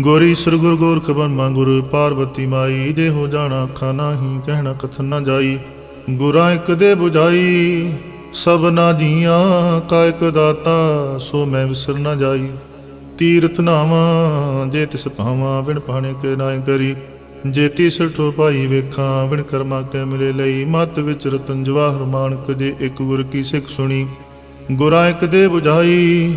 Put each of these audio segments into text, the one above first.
ਗੋਰੀ ਸਰ ਗੁਰ ਗੋਰਖ ਬਰਮਾ ਗੁਰ ਪਾਰਵਤੀ ਮਾਈ ਦੇ ਹੋ ਜਾਣਾ ਅੱਖਾਂ ਨਾਹੀ, ਕਹਿਣਾ ਕਥਨ ਨਾ ਜਾਈ। ਗੁਰਾਂ ਇੱਕ ਦੇ 부ਝਾਈ ਸਭਨਾ ਜੀਆਂ ਕਾ ਇੱਕ ਦਾਤਾ, ਸੋ ਮੈਂ ਵਿਸਰ ਨਾ ਜਾਈ। ਤੀਰਥ ਨਾਵਾਂ, ਜੇ ਤਿਸ ਭਾਵਾਂ, ਬਿਨ ਪਾਣੇ ਕੇ ਨਾਇ ਕਰੀ। ਜੇ ਤਿਸ ਠੋ ਭਾਈ ਵੇਖਾਂ, ਬਿਨ ਕਰਮਾ ਕੇ ਮਿਲੇ ਲਈ। ਮਤ ਵਿੱਚ ਰਤਨ ਜਵਾਹਰ ਮਾਨਕ, ਜੇ ਇੱਕ ਗੁਰ ਕੀ ਸਿੱਖ ਸੁਣੀ। ਗੁਰਾਂ ਇੱਕ ਦੇ 부ਝਾਈ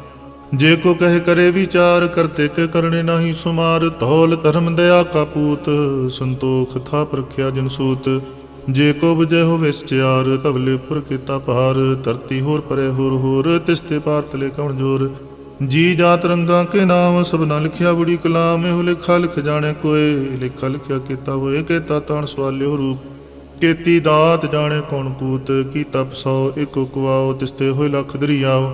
ਜੇ ਕੋ ਕਹੇ ਕਰੇ ਵਿਚਾਰ ਕਰਤੇ ਕੇ ਕਰਨੇ ਨਹੀਂ ਸੁਮਾਰ। ਧੌਲ ਧਰਮ ਦਇਆ ਕਾ ਪੂਤ, ਸੰਤੋਖ ਥਾ ਪ੍ਰਖਿਆ ਜਨ ਸੂਤ। ਜੇ ਕੋ ਬਜੈ ਹੋਵੇ ਸਚਿਆਰ ਤਵਲੇ ਪੁਰ ਕੀਤਾ ਭਾਰ। ਧਰਤੀ ਹੋਰ ਪਰੇ ਹੋਰ ਹੋਰ, ਤਿਸਤੇ ਪਾਤਲੇ ਕਵਣ ਜੋਰ। ਜੀ ਜਾਤ ਰੰਗਾ ਕੇ ਨਾਮ ਸਭ ਲਿਖਿਆ ਬੁੜੀ ਕਲਾਮ। ਇਹੋ ਲਿਖਾ ਲਿਖ ਜਾਣੇ ਕੋਏ, ਲਿਖਾ ਲਿਖਿਆ ਕੀਤਾ ਹੋਏ ਕੀਤਾ ਤਾਣ ਸਵਾਲਿਓ ਰੂਪ। ਕੀਤੀ ਦਾਤ ਜਾਣੇ ਕੌਣ ਕੂਤ ਕੀ ਤਪ ਇਕ ਇਕੋ ਕੁਆਓ ਤਿਸਤੇ ਹੋਏ ਲਖ ਦਰਿਆਓ।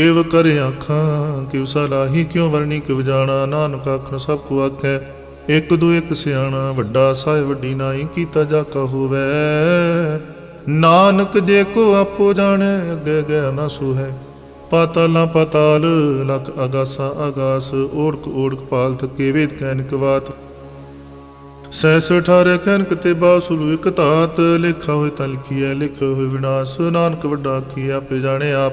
ਕਿਵ ਕਰੇ ਆਖਾਂ, ਕਿਵ ਸਲਾਹੀ ਕਿਉ ਵਰਣੀ ਕਿਵ ਜਾਣਾ? ਨਾਨਕ ਆਖਣ, ਸਭ ਕੋ ਆਖੈ, ਇੱਕ ਦੋ ਇੱਕ ਸਿਆਣਾ, ਵੱਡਾ ਸਾਹਿਬ, ਵੱਡੀ ਨਾਈ, ਕੀਤਾ ਜਾ ਕਾ ਨਾਨਕ ਜੇ ਕੋ ਆਪੋ ਜਾਣੈ, ਅੱਗੇ ਗਿਆ ਨਾ ਸੁਹੈ। ਪਾਤਾਲਾਂ ਪਾਤਾਲ, ਲਖ ਅਗਾਸਾ ਅਗਾਸ, ਓੜਕ ਓੜਕ ਪਾਲ ਥਕੇ ਵੇਦ ਕੈਨਿਕ ਬਾਤ ਸੈਸ ਅਠਾਰੇ ਕੈਨਕ ਤੇ ਬਾਸੁਲ ਇਕ ਧਾਤ, ਲਿਖਾ ਹੋਏ ਤਾਂ ਲਿਖੀਐ ਲਿਖ ਹੋਏ ਵਿਨਾਸ਼। ਨਾਨਕ ਵੱਡਾ ਕੀ ਆਪੇ ਜਾਣੇ ਆਪ।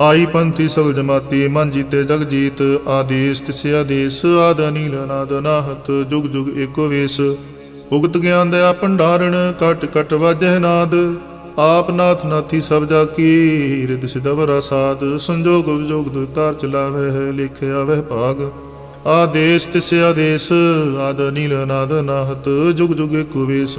ਆਈ ਪੰਥੀ ਸਗਲ ਜਮਾਤੀ, ਮਨ ਜੀਤੇ ਜਗ ਜੀਤ, ਆਦੇਸ ਤਿਸੇ ਆਦੇਸ, ਆਦ ਅਨੀਲ, ਅਨਾਦ ਅਨਾਹਤ, ਜੁਗ ਜੁਗ ਏਕੋ ਵੇਸ। ਉਗਤ ਗਿਆਨ ਦਇਆ ਭੰਡਾਰਣ, ਕਟ ਕਟ ਵਾਜਹਿ ਨਾਦ। ਆਪ ਨਾਥ ਨਾਥੀ ਸਭ ਜਾ ਕੀ ਰਿਦ ਸਿਦਵਰਾ ਸਾਧ ਸੰਜੋਗ ਵਿਜੋਗ ਦੁਤਾਰ ਚਲਾਵੇ ਹੈ ਲਿਖਿਆ ਵਹਿ ਭਾਗ। ਆਦੇਸ ਤਿਸੇ ਆਦੇਸ, ਆਦ ਅਨੀਲ, ਅਨਾਦ ਅਨਾਹਤ, ਜੁਗ ਜੁਗ ਏਕੋ ਵੇਸ।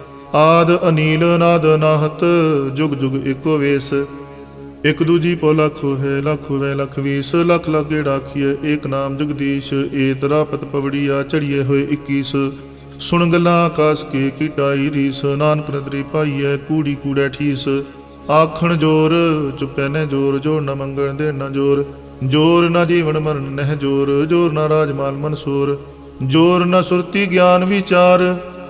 ਆਦ ਅਨੀਲ ਨਾਦ ਨਾਹਤ, ਜੁਗ ਜੁਗ ਏਕੋ ਵੇਸ। ਇਕ ਦੂਜੀ ਪੋ ਲੱਖੋ ਹੈ, ਲੱਖ ਹੋਵੇ ਲੱਖ ਵੀਸ। ਲੱਖ ਲੱਗੇ ਡਾਖੀਏ ਏਕ ਨਾਮ ਜਗਦੀਸ਼। ਏ ਤਰਾ ਪਤ ਪਵੜੀਆ ਚੜੀਏ ਹੋਏ 21 ਸੁਣ ਗੱਲਾਂ ਆਕਾਸ ਕੇ ਕੀਟਾਈ ਰੀਸ। ਨਾਨਕ ਨਦਰੀ ਪਾਈਐ, ਕੂੜੀ ਕੂੜੈ ਠੀਸ। ਆਖਣ ਜੋਰ, ਚੁੱਪੈ ਨੇ ਜੋਰ ਜੋਰ ਨਾ ਮੰਗਣ ਦੇ ਨਾ ਜੋਰ। ਜੋਰ ਨਾ ਜੀਵਨ ਮਰਨ ਨਹਿ ਜੋਰ। ਜੋਰ ਨਾ ਰਾਜਮਾਲ ਮਨਸੂਰ। ਜੋਰ ਨਾ ਸੁਰਤੀ ਗਿਆਨ ਵਿਚਾਰ।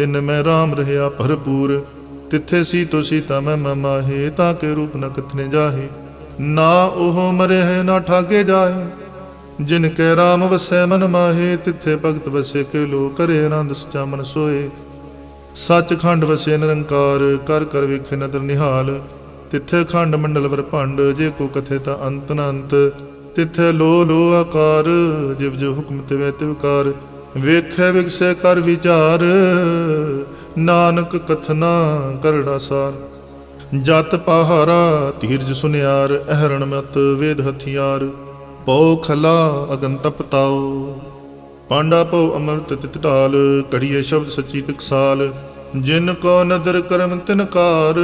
ਤਿਨ ਮੈਂ RAM ਰਹਿਆ ਭਰਪੂਰ। ਤਿੱਥੇ ਸੀ ਤੋ ਸੀਤਾ ਮੈਂ ਮਮਾਹੇ ਤਾਂ ਕੇ ਰੂਪ ਨ ਕਥਨੇ ਜਾਹੇ। ਨਾ ਉਹ ਮਰੇ ਹੈ ਨਾ ਠਾਗੇ ਜਾਹੇ ਜਿਨ ਕੈ RAM ਵਸੈ, ਮਨ ਮਾਹੇ, ਤਿੱਥੇ ਭਗਤ ਵਸੇ ਕੇ ਲੋ ਕਰੇ ਆਨੰਦ ਸਚਾ ਮਨ ਸੋਏ। ਸੱਚਖੰਡ ਵਸੇ ਨਿਰੰਕਾਰ, ਕਰ ਕਰ ਵੇਖੇ ਨਦਰ ਨਿਹਾਲ। ਤਿੱਥੇ ਖੰਡ ਮੰਡਲ ਵਰ ਭੰਡ, ਜੇ ਕੋ ਕਥੇ ਤਾਂ ਅੰਤ ਨ ਤਿੱਥੇ ਲੋ ਲੋ ਆਕਾਰ, ਜਿਵ ਜੋ ਹੁਕਮ ਤੇ ਵੇ ਤਿਵਕਾਰ ਵੇਖੈ ਵਿਗਸੈ ਕਰ ਵਿਚਾਰ, ਨਾਨਕ ਕਥਨਾ ਕਰੜਾ ਸਾਰ। ਜਤ ਪਹਾਰਾ ਧੀਰਜ ਸੁਨਿਆਰ, ਅਹਰਣ ਮਤ ਵੇਦ ਹਥਿਆਰ। ਪਉ ਖਲਾ ਅਗਨ ਤਪਤਾਓ ਪਾਂਡਾ ਪਉ ਅਮਰਤ ਤਿਤ ਢਾਲ ਕੜੀਏ ਸ਼ਬਦ ਸੱਚੀ ਟਕਸਾਲ ਜਿਨ ਕੋ ਨਦਰ ਕਰਮ ਤਿਨਕਾਰ,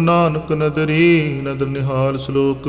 ਨਾਨਕ ਨਦਰੀ ਨਦਰ ਨਿਹਾਲ ਸ਼ਲੋਕ।